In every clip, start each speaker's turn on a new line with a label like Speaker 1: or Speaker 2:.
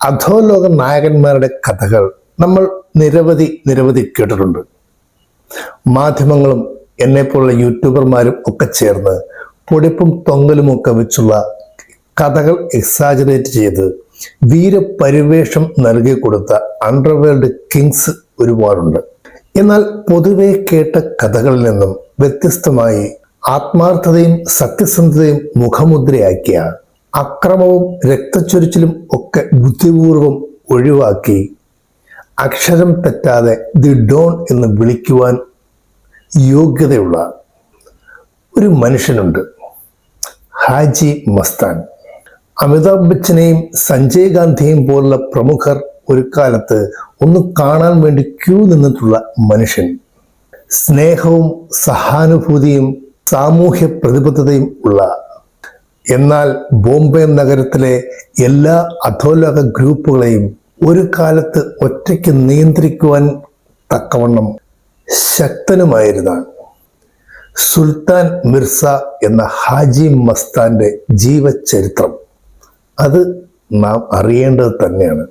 Speaker 1: അധോലോക നായകന്മാരുടെ കഥകൾ നമ്മൾ നിരവധി നിരവധി കേട്ടിട്ടുണ്ട്. മാധ്യമങ്ങളും എന്നെപ്പോലുള്ള യൂട്യൂബർമാരും ഒക്കെ ചേർന്ന് പൊടിപ്പും തൊങ്ങലും ഒക്കെ വെച്ചുള്ള കഥകൾ എക്സാജറേറ്റ് ചെയ്ത് വീരപരിവേഷം നൽകി കൊടുത്ത അണ്ടർവേൾഡ് കിങ്സ് ഒരുപാടുണ്ട്. എന്നാൽ പൊതുവെ കേട്ട കഥകളിൽ നിന്നും വ്യത്യസ്തമായി ആത്മാർത്ഥതയും സത്യസന്ധതയും മുഖമുദ്രയാക്കിയ അക്രമവും രക്തച്ചൊരിച്ചിലും ഒക്കെ ബുദ്ധിപൂർവം ഒഴിവാക്കി. അക്ഷരം തെറ്റാതെ ദി ഡോൺ എന്ന് വിളിക്കുവാൻ യോഗ്യതയുള്ള ഒരു മനുഷ്യനുണ്ട്. ഹാജി മസ്താൻ. അമിതാഭ് ബച്ചനെയും സഞ്ജയ് ഗാന്ധിയെയും പോലുള്ള പ്രമുഖർ ഒരു കാലത്ത് ഒന്ന് കാണാൻ വേണ്ടി ക്യൂ നിന്നിട്ടുള്ള മനുഷ്യൻ. സ്നേഹവും സഹാനുഭൂതിയും സാമൂഹ്യ പ്രതിബദ്ധതയും ഉള്ള എന്നാൽ ബോംബെ നഗരത്തിലെ എല്ലാ അധോലോക ഗ്രൂപ്പുകളെയും ഒരു കാലത്ത് ഒറ്റയ്ക്ക് നിയന്ത്രിക്കുവാൻ തക്കവണ്ണം ശക്തനുമായിരുന്ന സുൽത്താൻ മിർസ എന്ന ഹാജി മസ്താന്റെ ജീവചരിത്രം. അത് നാം അറിയേണ്ടത് തന്നെയാണ്.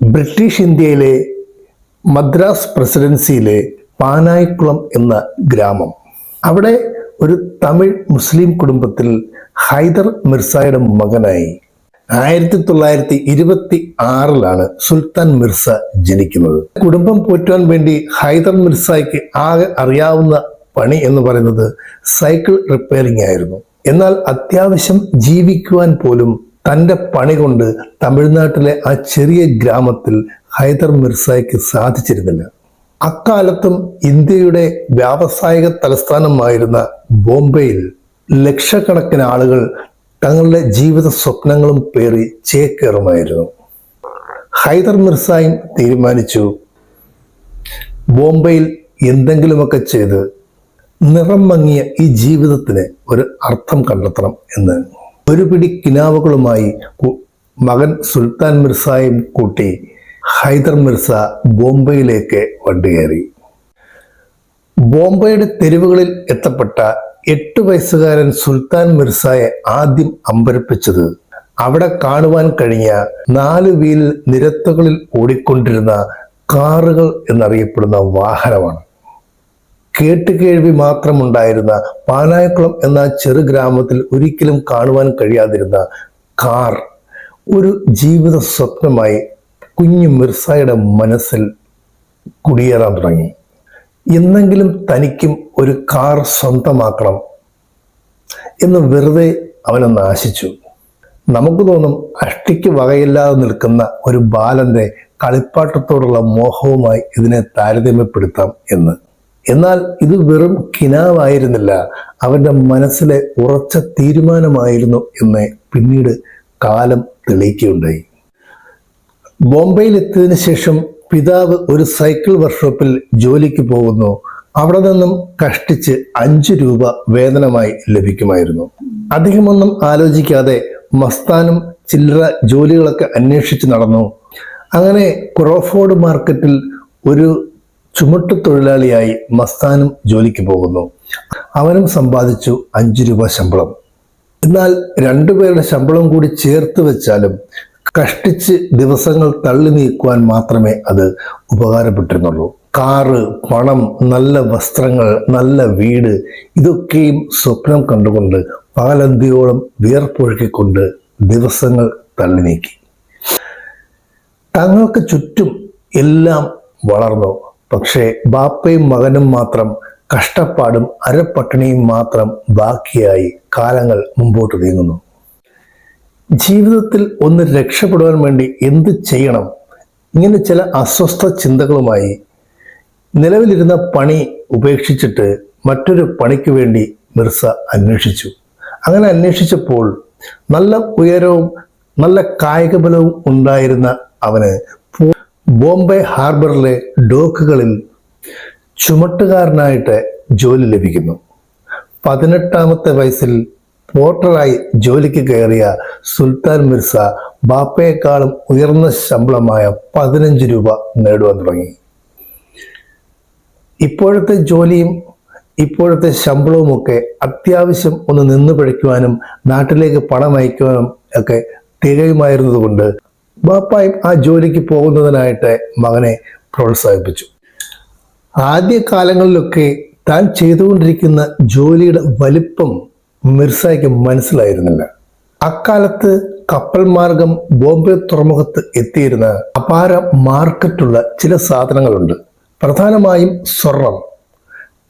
Speaker 1: ബ്രിട്ടീഷ് ഇന്ത്യയിലെ മദ്രാസ് പ്രസിഡൻസിയിലെ പാനായിക്കുളം എന്ന ഗ്രാമം. അവിടെ ഒരു തമിഴ് മുസ്ലിം കുടുംബത്തിൽ ഹൈദർ മിർസയുടെ മകനായി ആയിരത്തി തൊള്ളായിരത്തി ഇരുപത്തി ആറിലാണ് സുൽത്താൻ മിർസ ജനിക്കുന്നത്. കുടുംബം പോറ്റുവാൻ വേണ്ടി ഹൈദർ മിർസയ്ക്ക് ആകെ അറിയാവുന്ന പണി എന്ന് പറയുന്നത് സൈക്കിൾ റിപ്പയറിംഗ് ആയിരുന്നു. എന്നാൽ അത്യാവശ്യം ജീവിക്കുവാൻ പോലും തന്റെ പണി കൊണ്ട് തമിഴ്നാട്ടിലെ ആ ചെറിയ ഗ്രാമത്തിൽ ഹൈദർ മിർസായ്ക്ക് സാധിച്ചിരുന്നില്ല. അക്കാലത്തും ഇന്ത്യയുടെ വ്യാവസായിക തലസ്ഥാനമായിരുന്ന ബോംബെയിൽ ലക്ഷക്കണക്കിന് ആളുകൾ തങ്ങളുടെ ജീവിത സ്വപ്നങ്ങളും പേറി ചേക്കേറുമായിരുന്നു. ഹൈദർ മിർസായും തീരുമാനിച്ചു ബോംബെയിൽ എന്തെങ്കിലുമൊക്കെ ചെയ്ത് നിറം മങ്ങിയ ഈ ജീവിതത്തിന് ഒരു അർത്ഥം കണ്ടെത്തണം എന്ന്. ഒരു പിടി കിനാവുകളുമായി മകൻ സുൽത്താൻ മിർസായും കൂട്ടി ഹൈദർ മിർസ ബോംബെയിലേക്ക് വണ്ടി കയറി ബോംബെയുടെ തെരുവുകളിൽ എത്തപ്പെട്ട എട്ട് വയസ്സുകാരൻ സുൽത്താൻ മിർസായെ ആദ്യം അമ്പരപ്പിച്ചത് അവിടെ കാണുവാൻ കഴിഞ്ഞ നാല് വീൽ നിരത്തുകളിൽ ഓടിക്കൊണ്ടിരുന്ന കാറുകൾ എന്നറിയപ്പെടുന്ന വാഹനമാണ്. കേട്ടുകേഴ്വി മാത്രമുണ്ടായിരുന്ന പാനായക്കുളം എന്ന ചെറു ഗ്രാമത്തിൽ ഒരിക്കലും കാണുവാൻ കഴിയാതിരുന്ന കാർ ഒരു ജീവിത സ്വപ്നമായി കുഞ്ഞു മിർസായുടെ മനസ്സിൽ കുടിയേറാൻ തുടങ്ങി. എന്നെങ്കിലും തനിക്കും ഒരു കാർ സ്വന്തമാക്കണം എന്ന് വെറുതെ അവനൊന്ന് ആശിച്ചു. നമുക്ക് തോന്നും അഷ്ടിക്ക് വകയില്ലാതെ നിൽക്കുന്ന ഒരു ബാലന്റെ കളിപ്പാട്ടത്തോടുള്ള മോഹവുമായി ഇതിനെ താരതമ്യപ്പെടുത്താം എന്ന്. എന്നാൽ ഇത് വെറും കിനാവായിരുന്നില്ല. അവന്റെ മനസ്സിലെ ഉറച്ച തീരുമാനമായിരുന്നു എന്ന് പിന്നീട് കാലം തെളിയിക്കുകയുണ്ടായി. ബോംബെയിൽ എത്തിയതിനു ശേഷം പിതാവ് ഒരു സൈക്കിൾ വർക്ക്ഷോപ്പിൽ ജോലിക്ക് പോകുന്നു. അവിടെ നിന്നും കഷ്ടിച്ച് അഞ്ചു രൂപ വേതനമായി ലഭിക്കുമായിരുന്നു. അധികമൊന്നും ആലോചിക്കാതെ മസ്താനും ചില്ലറ ജോലികളൊക്കെ അന്വേഷിച്ച് നടന്നു. അങ്ങനെ ക്രോഫോർഡ് മാർക്കറ്റിൽ ഒരു ചുമട്ടു തൊഴിലാളിയായി മസ്താനും ജോലിക്ക് പോകുന്നു. അവനും സമ്പാദിച്ചു അഞ്ചു രൂപ ശമ്പളം. എന്നാൽ രണ്ടുപേരുടെ ശമ്പളം കൂടി ചേർത്ത് വെച്ചാലും കഷ്ടിച്ച് ദിവസങ്ങൾ തള്ളി നീക്കുവാൻ മാത്രമേ അത് ഉപകാരപ്പെട്ടിരുന്നുള്ളൂ. കാറ് പണം നല്ല വസ്ത്രങ്ങൾ നല്ല വീട് ഇതൊക്കെയും സ്വപ്നം കണ്ടുകൊണ്ട് പകലന്തിയോളം വിയർപ്പൊഴുക്കിക്കൊണ്ട് ദിവസങ്ങൾ തള്ളി നീക്കി. തങ്ങൾക്ക് ചുറ്റും എല്ലാം വളർന്നു. പക്ഷേ ബാപ്പയും മകനും മാത്രം കഷ്ടപ്പാടും അരപ്പട്ടിണിയും മാത്രം ബാക്കിയായി കാലങ്ങൾ മുമ്പോട്ട് നീങ്ങുന്നു. ജീവിതത്തിൽ ഒന്ന് രക്ഷപ്പെടുവാൻ വേണ്ടി എന്ത് ചെയ്യണം? ഇങ്ങനെ ചില അസ്വസ്ഥ ചിന്തകളുമായി നിലവിലിരുന്ന പണി ഉപേക്ഷിച്ചിട്ട് മറ്റൊരു പണിക്ക് വേണ്ടി മിർസ അന്വേഷിച്ചു. അങ്ങനെ അന്വേഷിച്ചപ്പോൾ നല്ല ഉയരവും നല്ല കായികബലവും ഉണ്ടായിരുന്ന അവന് ബോംബെ ഹാർബറിലെ ഡോക്കുകളിൽ ചുമട്ടുകാരനായിട്ട് ജോലി ലഭിക്കുന്നു. പതിനെട്ടാമത്തെ വയസ്സിൽ പോർട്ടറായി ജോലിക്ക് കയറിയ സുൽത്താൻ മിർസ ബാപ്പയെക്കാളും ഉയർന്ന ശമ്പളമായ പതിനഞ്ച് രൂപ നേടുവാൻ തുടങ്ങി. ഇപ്പോഴത്തെ ജോലിയും ഇപ്പോഴത്തെ ശമ്പളവുമൊക്കെ അത്യാവശ്യം ഒന്ന് നിന്ന് പിഴയ്ക്കുവാനും നാട്ടിലേക്ക് പണം അയക്കുവാനും ഒക്കെ തികയുമായിരുന്നതുകൊണ്ട് ബാപ്പായും ആ ജോലിക്ക് പോകുന്നതിനായിട്ട് മകനെ പ്രോത്സാഹിപ്പിച്ചു. ആദ്യ കാലങ്ങളിലൊക്കെ താൻ ചെയ്തുകൊണ്ടിരിക്കുന്ന ജോലിയുടെ വലിപ്പം മിർസായ്ക്ക് മനസ്സിലായിരുന്നില്ല. അക്കാലത്ത് കപ്പൽ മാർഗം ബോംബെ തുറമുഖത്ത് എത്തിയിരുന്ന അപാര മാർക്കറ്റുള്ള ചില സാധനങ്ങളുണ്ട്. പ്രധാനമായും സ്വർണം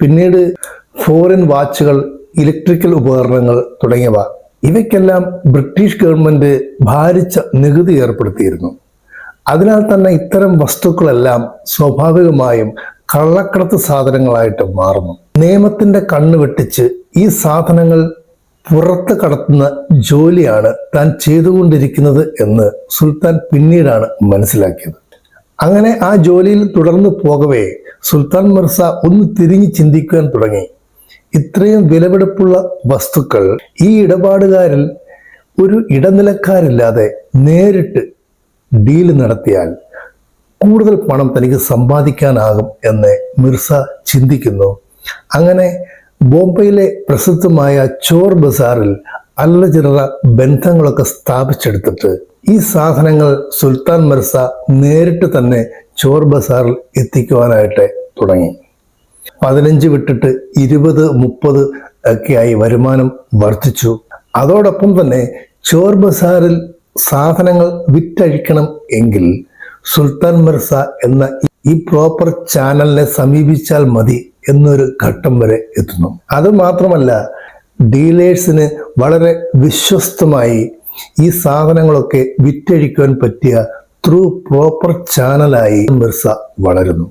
Speaker 1: പിന്നീട് ഫോറിൻ വാച്ചുകൾ ഇലക്ട്രിക്കൽ ഉപകരണങ്ങൾ തുടങ്ങിയവ. ഇവയ്ക്കെല്ലാം ബ്രിട്ടീഷ് ഗവൺമെന്റ് ഭാരിച്ച നികുതി ഏർപ്പെടുത്തിയിരുന്നു. അതിനാൽ തന്നെ ഇത്തരം വസ്തുക്കളെല്ലാം സ്വാഭാവികമായും കള്ളക്കടത്ത് സാധനങ്ങളായിട്ട് മാറുന്നു. നിയമത്തിന്റെ കണ്ണ് വെട്ടിച്ച് ഈ സാധനങ്ങൾ പുറത്ത് കടത്തുന്ന ജോലിയാണ് താൻ ചെയ്തുകൊണ്ടിരിക്കുന്നത് എന്ന് സുൽത്താൻ പിന്നീടാണ് മനസ്സിലാക്കിയത്. അങ്ങനെ ആ ജോലിയിൽ തുടർന്ന് പോകവേ സുൽത്താൻ മിർസ ഒന്ന് തിരിഞ്ഞ് ചിന്തിക്കാൻ തുടങ്ങി. ഇത്രയും വിലപിടിപ്പുള്ള വസ്തുക്കൾ ഈ ഇടപാടുകാരിൽ ഒരു ഇടനിലക്കാരില്ലാതെ നേരിട്ട് ഡീൽ നടത്തിയാൽ കൂടുതൽ പണം തനിക്ക് സമ്പാദിക്കാനാകും എന്ന് മിർസ ചിന്തിക്കുന്നു. അങ്ങനെ ബോംബെയിലെ പ്രസിദ്ധമായ ചോർ ബസാറിൽ അല്ലചിറ ബന്ധങ്ങളൊക്കെ സ്ഥാപിച്ചെടുത്തിട്ട് ഈ സാധനങ്ങൾ സുൽത്താൻ മിർസ നേരിട്ട് തന്നെ ചോർ ബസാറിൽ എത്തിക്കുവാനായിട്ട് തുടങ്ങി. പതിനഞ്ച് വിട്ടിട്ട് ഇരുപത് മുപ്പത് ഒക്കെയായി വരുമാനം വർദ്ധിച്ചു. അതോടൊപ്പം തന്നെ ചോർ ബസാറിൽ സാധനങ്ങൾ വിറ്റഴിക്കണം എങ്കിൽ സുൽത്താൻ മിർസ എന്ന ഈ പ്രോപ്പർ ചാനലിനെ സമീപിച്ചാൽ മതി എന്നൊരു ഘട്ടം വരെ എത്തുന്നു. അത് മാത്രമല്ല ഡീലേഴ്സിന് വളരെ വിശ്വസ്തമായി ഈ സാധനങ്ങളൊക്കെ വിറ്റഴിക്കാൻ പറ്റിയ ത്രൂ പ്രോപ്പർ ചാനലായി മിർസ വളരുന്നു.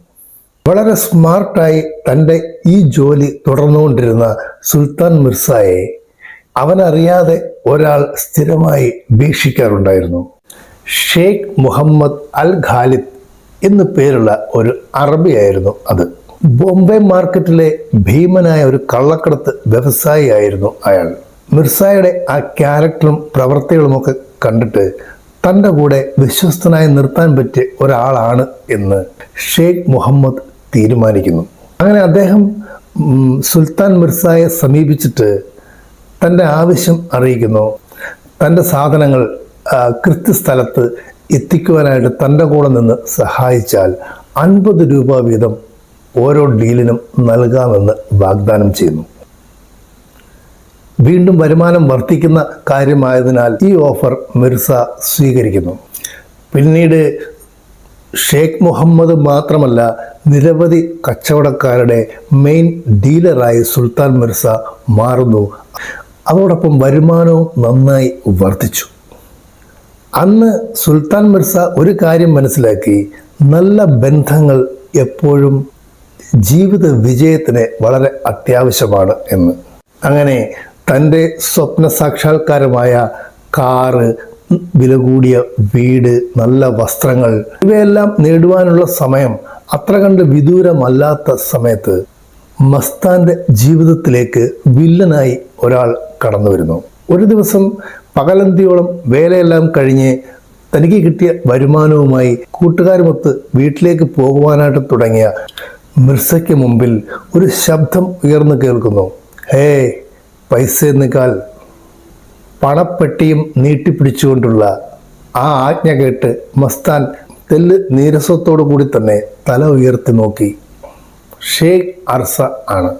Speaker 1: വളരെ സ്മാർട്ടായി തന്റെ ഈ ജോലി തുടർന്നുകൊണ്ടിരുന്ന സുൽത്താൻ മിർസായെ അവനറിയാതെ ഒരാൾ സ്ഥിരമായി വീക്ഷിക്കാറുണ്ടായിരുന്നു. ഷെയ്ഖ് മുഹമ്മദ് അൽ ഖാലിദ് എന്നു പേരുള്ള ഒരു അറബിയായിരുന്നു അത്. ബോംബെ മാർക്കറ്റിലെ ഭീമനായ ഒരു കള്ളക്കടത്ത് വ്യവസായിയായിരുന്നു അയാൾ. മിർസായുടെ ആ ക്യാരക്ടറും പ്രവർത്തികളുമൊക്കെ കണ്ടിട്ട് തന്റെ കൂടെ വിശ്വസ്തനായി നിർത്താൻ പറ്റിയ ഒരാളാണ് എന്ന് ഷെയ്ഖ് മുഹമ്മദ് തീരുമാനിക്കുന്നു. അങ്ങനെ അദ്ദേഹം സുൽത്താൻ മിർസായെ സമീപിച്ചിട്ട് തന്റെ ആവശ്യം അറിയിക്കുന്നു. തന്റെ സാധനങ്ങൾ കൃത്യസ്ഥലത്ത് എത്തിക്കുവാനായിട്ട് തന്റെ കൂടെ നിന്ന് സഹായിച്ചാൽ അൻപത് രൂപ വീതം ഓരോ ഡീലിനും നൽകാമെന്ന് വാഗ്ദാനം ചെയ്യുന്നു. വീണ്ടും വരുമാനം വർദ്ധിക്കുന്ന കാര്യമായതിനാൽ ഈ ഓഫർ മിർസ സ്വീകരിക്കുന്നു. പിന്നീട് ഷേഖ് മുഹമ്മദ് മാത്രമല്ല നിരവധി കച്ചവടക്കാരുടെ മെയിൻ ഡീലറായി സുൽത്താൻ മിർസ മാറുന്നു. അതോടൊപ്പം വരുമാനവും നന്നായി വർദ്ധിച്ചു. അന്ന് സുൽത്താൻ മിർസ ഒരു കാര്യം മനസ്സിലാക്കി നല്ല ബന്ധങ്ങൾ എപ്പോഴും ജീവിത വിജയത്തിന് വളരെ അത്യാവശ്യമാണ് എന്ന്. അങ്ങനെ തന്റെ സ്വപ്ന സാക്ഷാത്കാരമായ കാറ് വില കൂടിയ വീട് നല്ല വസ്ത്രങ്ങൾ ഇവയെല്ലാം നേടുവാനുള്ള സമയം അത്ര കണ്ട് വിദൂരമല്ലാത്ത സമയത്ത് മസ്താന്റെ ജീവിതത്തിലേക്ക് വില്ലനായി ഒരാൾ കടന്നു വരുന്നു. ഒരു ദിവസം പകലന്തിയോളം വേലയെല്ലാം കഴിഞ്ഞ് തനിക്ക് കിട്ടിയ വരുമാനവുമായി കൂട്ടുകാരുമൊത്ത് വീട്ടിലേക്ക് പോകുവാനായിട്ട് തുടങ്ങിയ മിർസയ്ക്ക് മുമ്പിൽ ഒരു ശബ്ദം ഉയർന്നു കേൾക്കുന്നു. ഹേ പൈസ എന്നേക്കാൾ പണപ്പെട്ടിയും നീട്ടിപ്പിടിച്ചുകൊണ്ടുള്ള ആ ആജ്ഞ കേട്ട് മസ്താൻ തെല്ല് നീരസത്തോടു കൂടി തന്നെ തല ഉയർത്തി നോക്കി. ഷേഖ് അർസ ആണ്.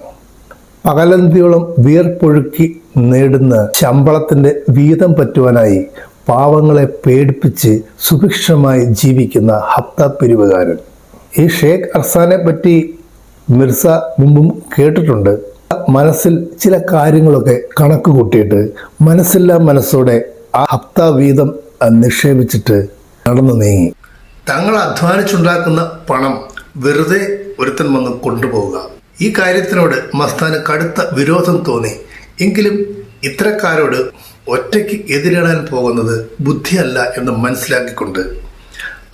Speaker 1: പകലന്തിയോളം വിയർപ്പൊഴുക്കി നേടുന്ന ശമ്പളത്തിന്റെ വീതം പറ്റുവാനായി പാവങ്ങളെ പേടിപ്പിച്ച് സുഭിക്ഷമായി ജീവിക്കുന്ന ഹപ്ത പിരിവുകാരൻ. ഈ ഷേഖ് അർസാനെ പറ്റി മിർസ മുമ്പും കേട്ടിട്ടുണ്ട്. മനസ്സിൽ ചില കാര്യങ്ങളൊക്കെ കണക്ക് കൂട്ടിയിട്ട് മനസ്സില്ലാ മനസ്സോടെ ആ ഹപ്ത വീതം നിക്ഷേപിച്ചിട്ട് നടന്നു നീങ്ങി. തങ്ങൾ അധ്വാനിച്ചുണ്ടാക്കുന്ന പണം വെറുതെ ഒരുത്തൻ വന്ന് കൊണ്ടുപോവുക. ഈ കാര്യത്തിനോട് മസ്താന് കടുത്ത വിരോധം തോന്നി. എങ്കിലും ഇത്തരക്കാരോട് ഒറ്റയ്ക്ക് എതിരിടാൻ പോകുന്നത് ബുദ്ധിയല്ല എന്ന് മനസ്സിലാക്കിക്കൊണ്ട്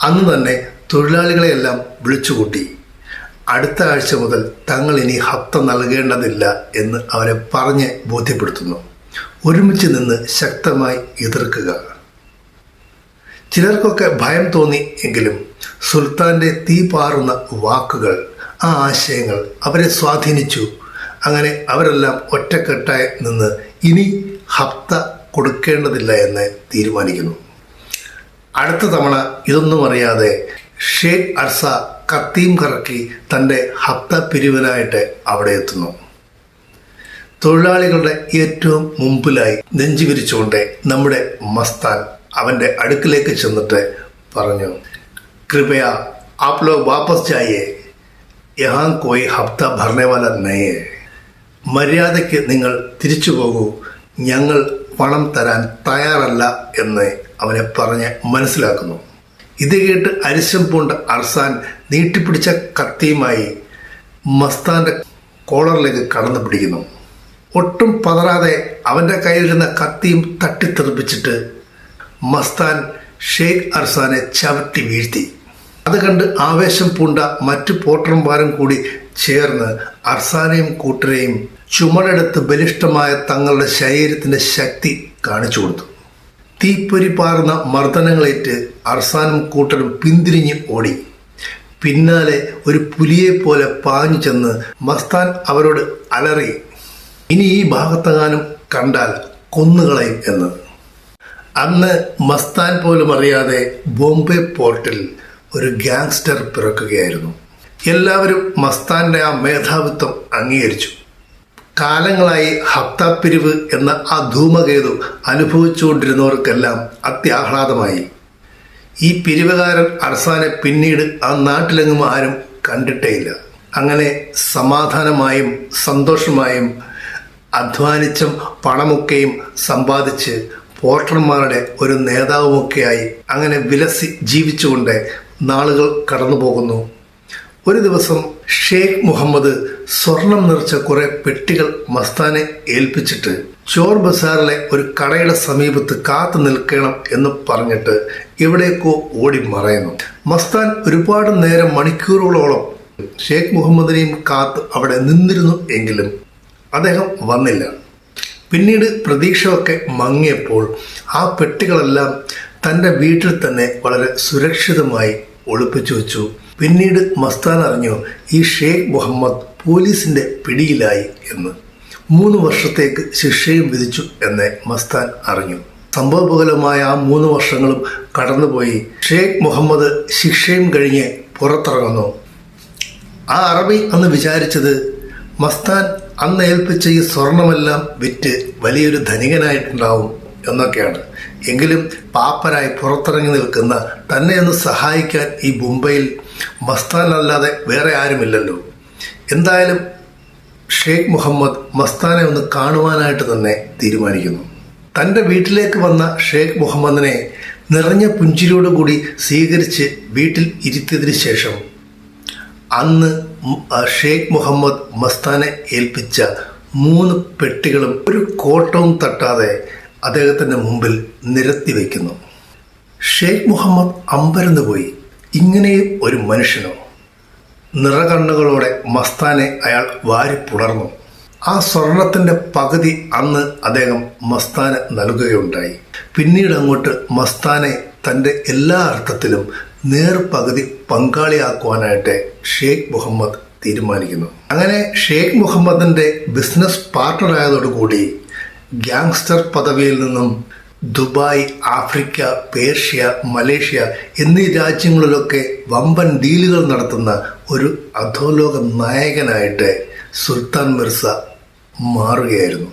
Speaker 1: അന്ന് തന്നെ തൊഴിലാളികളെയെല്ലാം വിളിച്ചുകൂട്ടി. അടുത്ത ആഴ്ച മുതൽ തങ്ങൾ ഇനി ഹത്ത നൽകേണ്ടതില്ല എന്ന് അവരെ പറഞ്ഞ് ബോധ്യപ്പെടുത്തുന്നു. ഒരുമിച്ച് നിന്ന് ശക്തമായി എതിർക്കുക. ചിലർക്കൊക്കെ ഭയം തോന്നി എങ്കിലും സുൽത്താന്റെ തീ പാറുന്ന വാക്കുകൾ ആ ആശയങ്ങൾ അവരെ സ്വാധീനിച്ചു. അങ്ങനെ അവരെല്ലാം ഒറ്റക്കെട്ടായി നിന്ന് ഇനി ഹപ്ത കൊടുക്കേണ്ടതില്ല എന്ന് തീരുമാനിക്കുന്നു. അടുത്ത തവണ ഇതൊന്നും അറിയാതെ ഷേഖ് അർസ കത്തിയും കറക്കി തന്റെ ഹത്ത പിരിവിനായിട്ട് അവിടെ എത്തുന്നു. തൊഴിലാളികളുടെ ഏറ്റവും മുമ്പിലായി നെഞ്ചു വിരിച്ചുകൊണ്ട് നമ്മുടെ മസ്താൻ അവന്റെ അടുക്കിലേക്ക് ചെന്നിട്ട് പറഞ്ഞു കൃപയ ആപ് ലോഗ് വാപ്പസ് ജായേ യഹാൻ കോയി ഹപ്ത ഭരണവാല നയേ. മര്യാദയ്ക്ക് നിങ്ങൾ തിരിച്ചു പോകൂ ഞങ്ങൾ പണം തരാൻ തയ്യാറല്ല എന്ന് അവനെ പറഞ്ഞ് മനസ്സിലാക്കുന്നു. ഇത് കേട്ട് അരിശം പൂണ്ട അർസാൻ നീട്ടിപ്പിടിച്ച കത്തിയുമായി മസ്താന്റെ കോളറിലേക്ക് കടന്നു പിടിക്കുന്നു. ഒട്ടും പതറാതെ അവന്റെ കയ്യിലിരുന്ന കത്തിയും തട്ടിത്തെറിപ്പിച്ചിട്ട് മസ്താൻ ഷെയ്ഖ് അർസാനെ ചവിട്ടി വീഴ്ത്തി. അത് കണ്ട് ആവേശം പൂണ്ട മറ്റു പോട്ടർമാരും കൂടി ചേർന്ന് അർസാനെയും കൂട്ടരെയും ചുമടെടുത്ത് ബലിഷ്ഠമായ തങ്ങളുടെ ശരീരത്തിന്റെ ശക്തി കാണിച്ചു കൊടുത്തു. തീപ്പൊരി പാർന്ന മർദ്ദനങ്ങളേറ്റ് അർസാനും കൂട്ടരും പിന്തിരിഞ്ഞ് ഓടി. പിന്നാലെ ഒരു പുലിയെ പോലെ പാഞ്ഞു ചെന്ന് മസ്താൻ അവരോട് അലറി ഇനി ഈ ഭാഗത്തെങ്ങാനും കണ്ടാൽ കൊന്നുകളയും എന്ന്. അന്ന് മസ്താൻ പോലും അറിയാതെ ബോംബെ പോർട്ടിൽ ഒരു ഗാങ്സ്റ്റർ പിറക്കുകയായിരുന്നു. എല്ലാവരും മസ്താന്റെ ആ മേധാവിത്വം അംഗീകരിച്ചു. കാലങ്ങളായി ഹപ്താപ്പിരിവ് എന്ന ആ ധൂമകേതു അനുഭവിച്ചുകൊണ്ടിരുന്നവർക്കെല്ലാം അത്യാഹ്ലാദമായി. ഈ പിരിവുകാരൻ അർസാനെ പിന്നീട് ആ നാട്ടിലെങ്ങും ആരും കണ്ടിട്ടേയില്ല. അങ്ങനെ സമാധാനമായും സന്തോഷമായും അധ്വാനിച്ചും പണമൊക്കെയും സമ്പാദിച്ച് പോർട്ടർമാരുടെ ഒരു നേതാവുമൊക്കെയായി അങ്ങനെ വിലസി ജീവിച്ചുകൊണ്ട് നാളുകൾ കടന്നു പോകുന്നു ഒരു ദിവസം ഷെയ്ഖ് മുഹമ്മദ് സ്വർണം നിറച്ച കുറെ പെട്ടികൾ മസ്താനെ ഏൽപ്പിച്ചിട്ട് ചോർ ബസാറിലെ ഒരു കടയുടെ സമീപത്ത് കാത്തു നിൽക്കണം എന്ന് പറഞ്ഞിട്ട് എവിടേക്കോ ഓടി മറയുന്നു. മസ്താൻ ഒരുപാട് നേരം മണിക്കൂറുകളോളം ഷേഖ് മുഹമ്മദിനെയും കാത്ത് അവിടെ നിന്നിരുന്നു എങ്കിലും അദ്ദേഹം വന്നില്ല. പിന്നീട് പ്രതീക്ഷയൊക്കെ മങ്ങിയപ്പോൾ ആ പെട്ടികളെല്ലാം തന്റെ വീട്ടിൽ തന്നെ വളരെ സുരക്ഷിതമായി ഒളിപ്പിച്ചു വെച്ചു. പിന്നീട് മസ്താൻ അറിഞ്ഞു ഈ ഷേഖ് മുഹമ്മദ് പോലീസിന്റെ പിടിയിലായി എന്ന്. മൂന്ന് വർഷത്തേക്ക് ശിക്ഷയും വിധിച്ചു എന്ന് മസ്താൻ അറിഞ്ഞു. സംഭവബഹുലമായ ആ മൂന്ന് വർഷങ്ങളും കടന്നുപോയി. ഷേഖ് മുഹമ്മദ് ശിക്ഷയും കഴിഞ്ഞ് പുറത്തിറങ്ങുന്നു. ആ അറബി അന്ന് വിചാരിച്ചത് മസ്താൻ അന്ന് ഏൽപ്പിച്ച ഈ സ്വർണമെല്ലാം വിറ്റ് വലിയൊരു ധനികനായിട്ടുണ്ടാവും എന്നൊക്കെയാണ്. എങ്കിലും പാപ്പരായി പുറത്തിറങ്ങി നിൽക്കുന്ന തന്നെ ഒന്ന് സഹായിക്കാൻ ഈ മുംബൈയിൽ മസ്താൻ അല്ലാതെ വേറെ ആരുമില്ലല്ലോ. എന്തായാലും ഷേഖ് മുഹമ്മദ് മസ്താനെ ഒന്ന് കാണുവാനായിട്ട് തന്നെ തീരുമാനിക്കുന്നു. തന്റെ വീട്ടിലേക്ക് വന്ന ഷേഖ് മുഹമ്മദിനെ നിറഞ്ഞ പുഞ്ചിരിയോടുകൂടി സ്വീകരിച്ച് വീട്ടിൽ ഇരുത്തിയതിനു ശേഷം അന്ന് ഷേഖ് മുഹമ്മദ് മസ്താനെ ഏൽപ്പിച്ച മൂന്ന് പെട്ടികളും ഒരു കോട്ടവും തട്ടാതെ അദ്ദേഹത്തിന്റെ മുമ്പിൽ നിരത്തി വയ്ക്കുന്നു. ഷേഖ് മുഹമ്മദ് അമ്പരന്ന് പോയി. ഇങ്ങനെയും ഒരു മനുഷ്യനോ. നിറകണ്ണുകളോടെ മസ്താനെ അയാൾ വാരി പുണർന്നു ആ സ്വർണത്തിന്റെ പകുതി അന്ന് അദ്ദേഹം മസ്താന് നൽകുകയുണ്ടായി. പിന്നീട് അങ്ങോട്ട് മസ്താനെ തന്റെ എല്ലാ അർത്ഥത്തിലും നേർ പകുതി പങ്കാളിയാക്കുവാനായിട്ട് ഷെയ്ഖ് മുഹമ്മദ് തീരുമാനിക്കുന്നു. അങ്ങനെ ഷെയ്ഖ് മുഹമ്മദിന്റെ ബിസിനസ് പാർട്ണറായതോടുകൂടി ഗ്യാങ്സ്റ്റർ പദവിയിൽ നിന്നും ദുബായ് ആഫ്രിക്ക പേർഷ്യ മലേഷ്യ എന്നീ രാജ്യങ്ങളിലൊക്കെ വമ്പൻ ഡീലുകൾ നടത്തുന്ന ഒരു അധോലോക നായകനായിട്ട് സുൽത്താൻ മിർസ മാറുകയായിരുന്നു.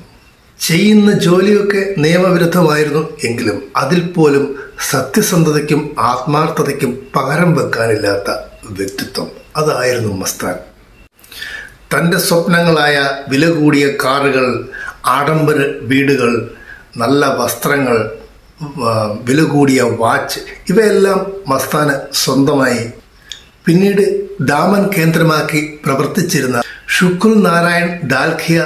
Speaker 1: ചെയ്യുന്ന ജോലിയൊക്കെ നിയമവിരുദ്ധമായിരുന്നു എങ്കിലും അതിൽ പോലും സത്യസന്ധതയ്ക്കും ആത്മാർത്ഥതയ്ക്കും പകരം വെക്കാനില്ലാത്ത വ്യക്തിത്വം. അതായിരുന്നു മസ്താൻ. തന്റെ സ്വപ്നങ്ങളായ വില കൂടിയ കാറുകൾ ആഡംബര വീടുകൾ നല്ല വസ്ത്രങ്ങൾ വില കൂടിയ വാച്ച് ഇവയെല്ലാം മസ്താന് സ്വന്തമായി പിന്നീട് ദാമൻ കേന്ദ്രമാക്കി പ്രവർത്തിച്ചിരുന്ന ശുക്രു നാരായൺ ദാൽഖിയ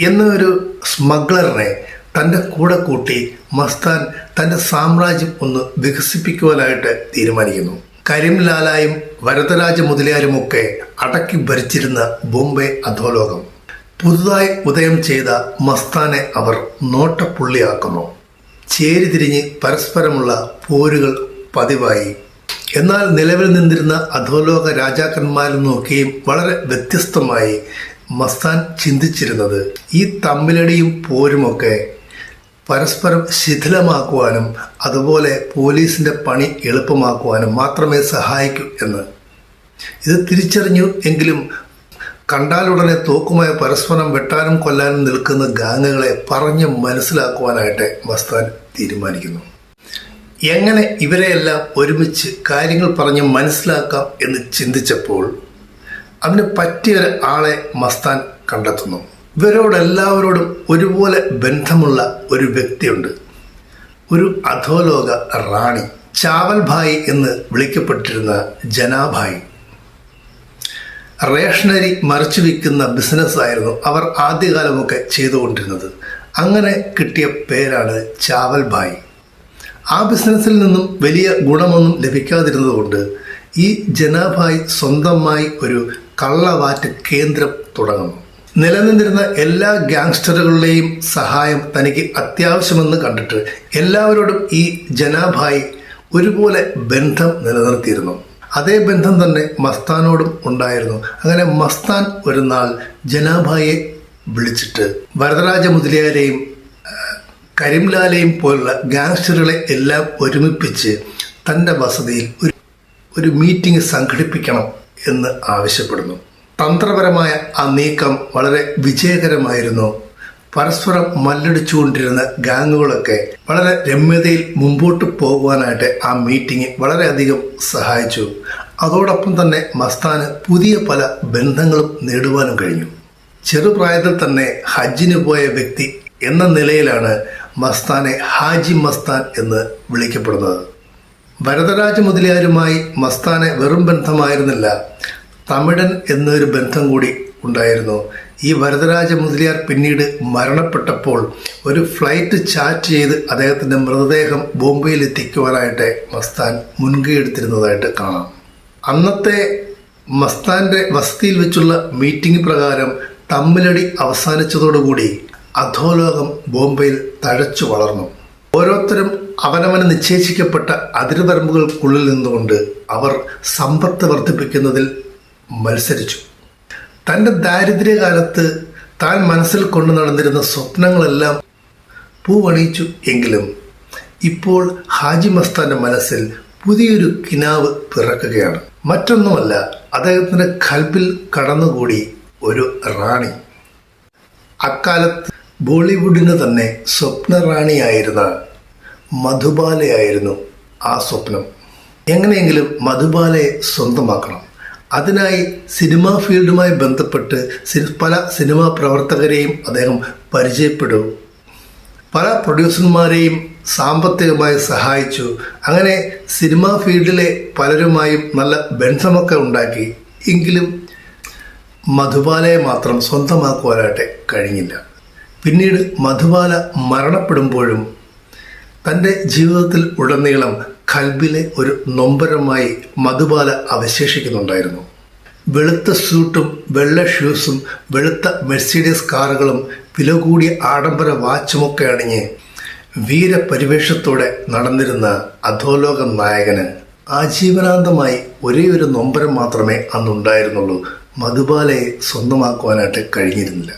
Speaker 1: എന്നൊരു സ്മഗ്ലറിനെ തന്റെ കൂടെ കൂട്ടി മസ്താൻ തന്റെ സാമ്രാജ്യം ഒന്ന് വികസിപ്പിക്കുവാനായിട്ട് തീരുമാനിക്കുന്നു. കരിംലാലായും വരദരാജ മുതലിയാരുമൊക്കെ അടക്കി ഭരിച്ചിരുന്ന ബോംബെ അധോലോകം. പുതുതായി ഉദയം ചെയ്ത മസ്താനെ അവർ നോട്ടപ്പുള്ളിയാക്കുന്നു. ചേരിതിരിഞ്ഞ് പരസ്പരമുള്ള പോരുകൾ പതിവായി. എന്നാൽ നിലവിൽ നിന്നിരുന്ന അധോലോക രാജാക്കന്മാരിൽ നിന്നൊക്കെയും വളരെ വ്യത്യസ്തമായി മസ്താൻ ചിന്തിച്ചിരുന്നത് ഈ തമ്മിലടിയും പോരുമൊക്കെ പരസ്പരം ശിഥിലമാക്കുവാനും അതുപോലെ പോലീസിന്റെ പണി എളുപ്പമാക്കുവാനും മാത്രമേ സഹായിക്കൂ എന്ന്. ഇത് തിരിച്ചറിഞ്ഞു എങ്കിലും കണ്ടാലുടനെ തോക്കുമായി പരസ്പരം വെട്ടാനും കൊല്ലാനും നിൽക്കുന്ന ഗാങ്ങുകളെ പറഞ്ഞ് മനസ്സിലാക്കുവാനായിട്ട് മസ്താൻ തീരുമാനിക്കുന്നു. എങ്ങനെ ഇവരെയെല്ലാം ഒരുമിച്ച് കാര്യങ്ങൾ പറഞ്ഞ് മനസ്സിലാക്കാം എന്ന് ചിന്തിച്ചപ്പോൾ അതിന് പറ്റിയ ആളെ മസ്താൻ കണ്ടെത്തുന്നു. ഇവരോടെല്ലാവരോടും ഒരുപോലെ ബന്ധമുള്ള ഒരു വ്യക്തിയുണ്ട്. ഒരു അധോലോക റാണി ചാവൽഭായി എന്ന് വിളിക്കപ്പെട്ടിരുന്ന ജനാഭായി. റേഷനറി മറിച്ചു വിൽക്കുന്ന ബിസിനസ്സായിരുന്നു അവർ ആദ്യകാലമൊക്കെ ചെയ്തുകൊണ്ടിരുന്നത്. അങ്ങനെ കിട്ടിയ പേരാണ് ചാവൽഭായി. ആ ബിസിനസ്സിൽ നിന്നും വലിയ ഗുണമൊന്നും ലഭിക്കാതിരുന്നതുകൊണ്ട് ഈ ജനാഭായി സ്വന്തമായി ഒരു കള്ളവാറ്റ് കേന്ദ്രം തുടങ്ങുന്നു. നിലനിന്നിരുന്ന എല്ലാ ഗാങ്സ്റ്ററുകളുടെയും സഹായം തനിക്ക് അത്യാവശ്യമെന്ന് കണ്ടിട്ട് എല്ലാവരോടും ഈ ജനാഭായി ഒരുപോലെ ബന്ധം നിലനിർത്തിയിരുന്നു. അതേ ബന്ധം തന്നെ മസ്താനോടും ഉണ്ടായിരുന്നു. അങ്ങനെ മസ്താൻ ഒരു നാൾ ജനാഭായെ വിളിച്ചിട്ട് വരദരാജ മുതലിയാരെയും കരിംലാലയും പോലുള്ള ഗാങ്സ്റ്ററുകളെ എല്ലാം ഒരുമിപ്പിച്ച് തന്റെ വസതിയിൽ ഒരു ഒരു മീറ്റിംഗ് സംഘടിപ്പിക്കണം എന്ന് ആവശ്യപ്പെടുന്നു. തന്ത്രപരമായ ആ നീക്കം വളരെ വിജയകരമായിരുന്നു. പരസ്പരം മല്ലടിച്ചുകൊണ്ടിരുന്ന ഗാങ്ങുകളൊക്കെ വളരെ രമ്യതയിൽ മുമ്പോട്ട് പോകുവാനായിട്ട് ആ മീറ്റിംഗ് വളരെയധികം സഹായിച്ചു. അതോടൊപ്പം തന്നെ മസ്താന് പുതിയ പല ബന്ധങ്ങളും നേടുവാനും കഴിഞ്ഞു. ചെറുപ്രായത്തിൽ തന്നെ ഹജ്ജിന് പോയ വ്യക്തി എന്ന നിലയിലാണ് മസ്താനെ ഹാജി മസ്താൻ എന്ന് വിളിക്കപ്പെടുന്നത്. ഭരതരാജ മുതലിയാരുമായി മസ്താനെ വെറും ബന്ധമായിരുന്നില്ല. തമിഴൻ എന്നൊരു ബന്ധം കൂടി ഉണ്ടായിരുന്നു. ഈ വരദരാജ മുതലിയാർ പിന്നീട് മരണപ്പെട്ടപ്പോൾ ഒരു ഫ്ലൈറ്റ് ചാറ്റ് ചെയ്ത് അദ്ദേഹത്തിന്റെ മൃതദേഹം ബോംബെയിൽ എത്തിക്കുവാനായിട്ട് മസ്താൻ മുൻകൈ എടുത്തിരുന്നതായിട്ട് കാണാം. അന്നത്തെ മസ്താന്റെ വസതിയിൽ വെച്ചുള്ള മീറ്റിംഗ് പ്രകാരം തമ്മിലടി അവസാനിച്ചതോടുകൂടി അധോലോകം ബോംബെയിൽ തഴച്ചു വളർന്നു. ഓരോരുത്തരും അവനവന് നിശ്ചയിച്ചിക്കപ്പെട്ട അതിരുപരമ്പുകൾക്കുള്ളിൽ നിന്നുകൊണ്ട് അവർ സമ്പത്ത് വർദ്ധിപ്പിക്കുന്നതിൽ മത്സരിച്ചു. തന്റെ ദാരിദ്ര്യകാലത്ത് താൻ മനസ്സിൽ കൊണ്ടു നടന്നിരുന്ന സ്വപ്നങ്ങളെല്ലാം പൂവണിയിച്ചു എങ്കിലും ഇപ്പോൾ ഹാജി മസ്താന്റെ മനസ്സിൽ പുതിയൊരു കിനാവ് പിറക്കുകയാണ്. മറ്റൊന്നുമല്ല അദ്ദേഹത്തിന്റെ കൽപ്പിൽ കടന്നുകൂടി ഒരു റാണി. അക്കാലത്ത് ബോളിവുഡിന് തന്നെ സ്വപ്ന റാണിയായിരുന്ന മധുബാലയായിരുന്നു ആ സ്വപ്നം. എങ്ങനെയെങ്കിലും മധുബാലയെ സ്വന്തമാക്കണം. അതിനായി സിനിമാ ഫീൽഡുമായി ബന്ധപ്പെട്ട് പല സിനിമാ പ്രവർത്തകരെയും അദ്ദേഹം പരിചയപ്പെടും. പല പ്രൊഡ്യൂസർമാരെയും സാമ്പത്തികമായി സഹായിച്ചു. അങ്ങനെ സിനിമാ ഫീൽഡിലെ പലരുമായും നല്ല ബന്ധമൊക്കെ ഉണ്ടാക്കി. എങ്കിലും മധുബാലയെ മാത്രം സ്വന്തമാക്കുവാനായിട്ട് കഴിഞ്ഞില്ല. പിന്നീട് മധുബാല മരണപ്പെടുമ്പോഴും തന്റെ ജീവിതത്തിൽ ഉടനീളം കൽബിലെ ഒരു നൊമ്പരമായി മധുബാല അവശേഷിക്കുന്നുണ്ടായിരുന്നു. വെളുത്ത സ്യൂട്ടും വെള്ള ഷൂസും വെളുത്ത മെഴ്സീഡിയസ് കാറുകളും വില കൂടിയ ആഡംബര വാച്ചുമൊക്കെ അണിഞ്ഞ് വീരപരിവേഷത്തോടെ നടന്നിരുന്ന അധോലോക നായകന് ആജീവനാന്തമായി ഒരേ ഒരു നൊമ്പരം മാത്രമേ അന്നുണ്ടായിരുന്നുള്ളൂ. മധുബാലയെ സ്വന്തമാക്കുവാനായിട്ട് കഴിഞ്ഞിരുന്നില്ല.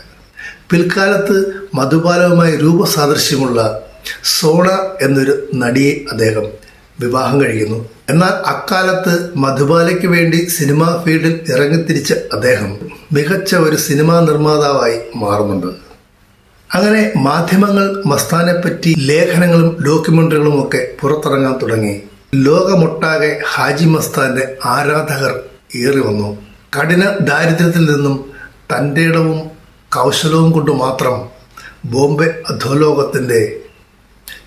Speaker 1: പിൽക്കാലത്ത് മധുബാലവുമായി രൂപസാദൃശ്യമുള്ള സോണ എന്നൊരു നടിയെ അദ്ദേഹം വിവാഹം കഴിക്കുന്നു. എന്നാൽ അക്കാലത്ത് മധുബാലയ്ക്ക് വേണ്ടി സിനിമാ ഫീൽഡിൽ ഇറങ്ങിത്തിരിച്ച അദ്ദേഹം മികച്ച ഒരു സിനിമാ നിർമ്മാതാവായി മാറുന്നുണ്ട്. അങ്ങനെ മാധ്യമങ്ങൾ മസ്താനെപ്പറ്റി ലേഖനങ്ങളും ഡോക്യുമെന്ററികളും ഒക്കെ പുറത്തിറങ്ങാൻ തുടങ്ങി. ലോകമൊട്ടാകെ ഹാജി മസ്താന്റെ ആരാധകർ ഏറി വന്നു. കഠിന ദാരിദ്ര്യത്തിൽ നിന്നും തന്റെ ഇടവും കൗശലവും കൊണ്ട് മാത്രം ബോംബെ അധോലോകത്തിന്റെ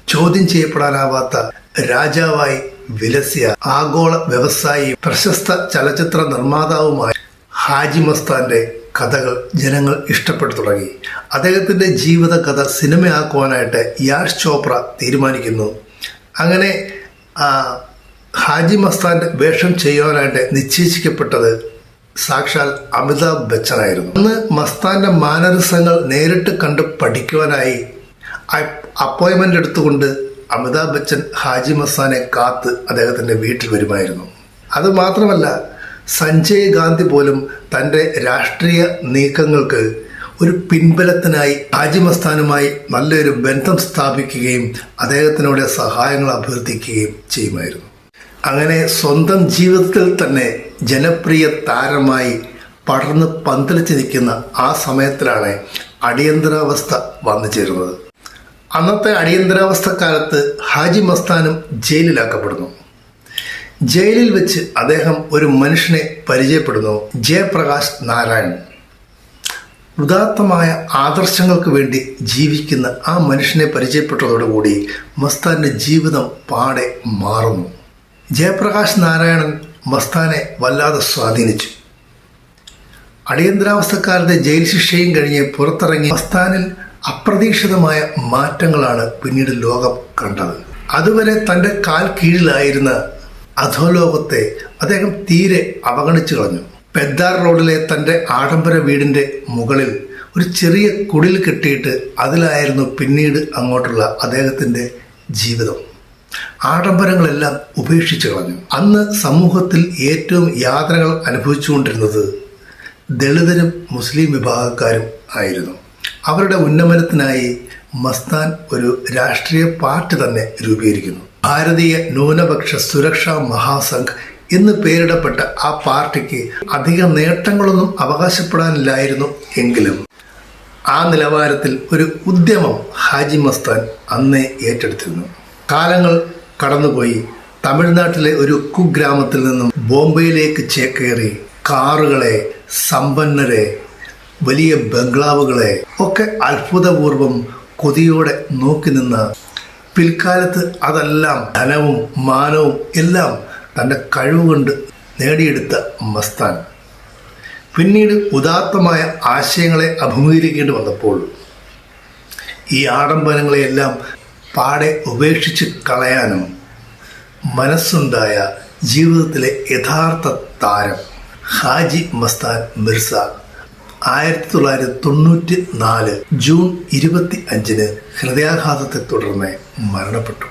Speaker 1: ചോദ്യം ചെയ്യപ്പെടാനാവാത്ത രാജാവായി വിലസിയ ആഗോള വ്യവസായി പ്രശസ്ത ചലച്ചിത്ര നിർമ്മാതാവുമായ ഹാജി മസ്താന്റെ കഥകൾ ജനങ്ങൾ ഇഷ്ടപ്പെട്ടു തുടങ്ങി. അദ്ദേഹത്തിന്റെ ജീവിത കഥ സിനിമയാക്കുവാനായിട്ട് യാഷ് ചോപ്ര തീരുമാനിക്കുന്നു. അങ്ങനെ ഹാജി മസ്താന്റെ വേഷം ചെയ്യുവാനായിട്ട് നിശ്ചയിക്കപ്പെട്ടത് സാക്ഷാൽ അമിതാഭ് ബച്ചനായിരുന്നു. അന്ന് മസ്താന്റെ മാനരസങ്ങൾ നേരിട്ട് കണ്ട് പഠിക്കുവാനായി അപ്പോയിൻമെന്റ് എടുത്തുകൊണ്ട് അമിതാഭ് ബച്ചൻ ഹാജി മസ്താനെ കാത്ത് അദ്ദേഹത്തിന്റെ വീട്ടിൽ വരുമായിരുന്നു. അത് മാത്രമല്ല സഞ്ജയ് ഗാന്ധി പോലും തന്റെ രാഷ്ട്രീയ നീക്കങ്ങൾക്ക് ഒരു പിൻബലത്തിനായി ഹാജി മസ്താനുമായി നല്ലൊരു ബന്ധം സ്ഥാപിക്കുകയും അദ്ദേഹത്തിനോട് സഹായങ്ങൾ അഭ്യർത്ഥിക്കുകയും ചെയ്യുമായിരുന്നു. അങ്ങനെ സ്വന്തം ജീവിതത്തിൽ തന്നെ ജനപ്രിയ താരമായി പടർന്ന് പന്തലിച്ച് നിൽക്കുന്ന ആ സമയത്തിലാണ് അടിയന്തരാവസ്ഥ വന്നു ചേരുന്നത്. അന്നത്തെ അടിയന്തരാവസ്ഥ കാലത്ത് ഹാജി മസ്താനും ജയിലിലാക്കപ്പെടുന്നു. ജയിലിൽ വെച്ച് അദ്ദേഹം ഒരു മനുഷ്യനെ പരിചയപ്പെടുന്നു ജയപ്രകാശ് നാരായൺ. ഉദാത്തമായ ആദർശങ്ങൾക്ക് വേണ്ടി ജീവിക്കുന്ന ആ മനുഷ്യനെ പരിചയപ്പെട്ടതോടുകൂടി മസ്താന്റെ ജീവിതം പാടെ മാറുന്നു. ജയപ്രകാശ് നാരായണൻ മസ്താനെ വല്ലാതെ സ്വാധീനിച്ചു. അടിയന്തരാവസ്ഥക്കാരുടെ ജയിൽ ശിക്ഷയും കഴിഞ്ഞ് പുറത്തിറങ്ങി മസ്താനിൽ അപ്രതീക്ഷിതമായ മാറ്റങ്ങളാണ് പിന്നീട് ലോകം കണ്ടത്. അതുവരെ തന്റെ കാൽ കീഴിലായിരുന്ന അധോലോകത്തെ അദ്ദേഹം തീരെ അവഗണിച്ചു കളഞ്ഞു. പെദ്ദാർ റോഡിലെ തന്റെ ആഡംബര വീടിന്റെ മുകളിൽ ഒരു ചെറിയ കുടിൽ കെട്ടിയിട്ട് അതിലായിരുന്നു പിന്നീട് അങ്ങോട്ടുള്ള അദ്ദേഹത്തിന്റെ ജീവിതം. ആഡംബരങ്ങളെല്ലാം ഉപേക്ഷിച്ചു കളഞ്ഞു. അന്ന് സമൂഹത്തിൽ ഏറ്റവും യാത്രകൾ അനുഭവിച്ചുകൊണ്ടിരുന്നത് ദളിതരും മുസ്ലിം വിഭാഗക്കാരും ആയിരുന്നു. അവരുടെ ഉന്നമനത്തിനായി മസ്താൻ ഒരു രാഷ്ട്രീയ പാർട്ടി തന്നെ രൂപീകരിക്കുന്നു. ഭാരതീയ ന്യൂനപക്ഷ സുരക്ഷാ മഹാസംഘ് എന്ന് പേരിടപ്പെട്ട ആ പാർട്ടിക്ക് അധിക നേട്ടങ്ങളൊന്നും അവകാശപ്പെടാനില്ലായിരുന്നു എങ്കിലും ആ നിലവാരത്തിൽ ഒരു ഉദ്യമം ഹാജി മസ്താൻ അന്നേ ഏറ്റെടുത്തിരുന്നു. കാലങ്ങൾ കടന്നുപോയി. തമിഴ്നാട്ടിലെ ഒരു കുഗ്രാമത്തിൽ നിന്നും ബോംബെയിലേക്ക് ചേക്കേറി കാറുകളെ സമ്പന്നരെ വലിയ ബംഗ്ലാവുകളെ ഒക്കെ അത്ഭുതപൂർവം കൊതിയോടെ നോക്കി നിന്ന് പിൽക്കാലത്ത് അതെല്ലാം ധനവും മാനവും എല്ലാം തന്റെ കഴിവുകൊണ്ട് നേടിയെടുത്ത മസ്താൻ. പിന്നീട് ഉദാത്തമായ ആശയങ്ങളെ അഭിമുഖീകരിക്കേണ്ടി വന്നപ്പോൾ ഈ ആഡംബരങ്ങളെയെല്ലാം പാടെ ഉപേക്ഷിച്ച് കളയാനും മനസ്സുണ്ടായ ജീവിതത്തിലെ യഥാർത്ഥ താരം ഹാജി മസ്താൻ മിർസ ആയിരത്തി തൊള്ളായിരത്തി തൊണ്ണൂറ്റി നാല് ജൂൺ ഇരുപത്തി അഞ്ചിന് ഹൃദയാഘാതത്തെ തുടർന്ന് മരണപ്പെട്ടു.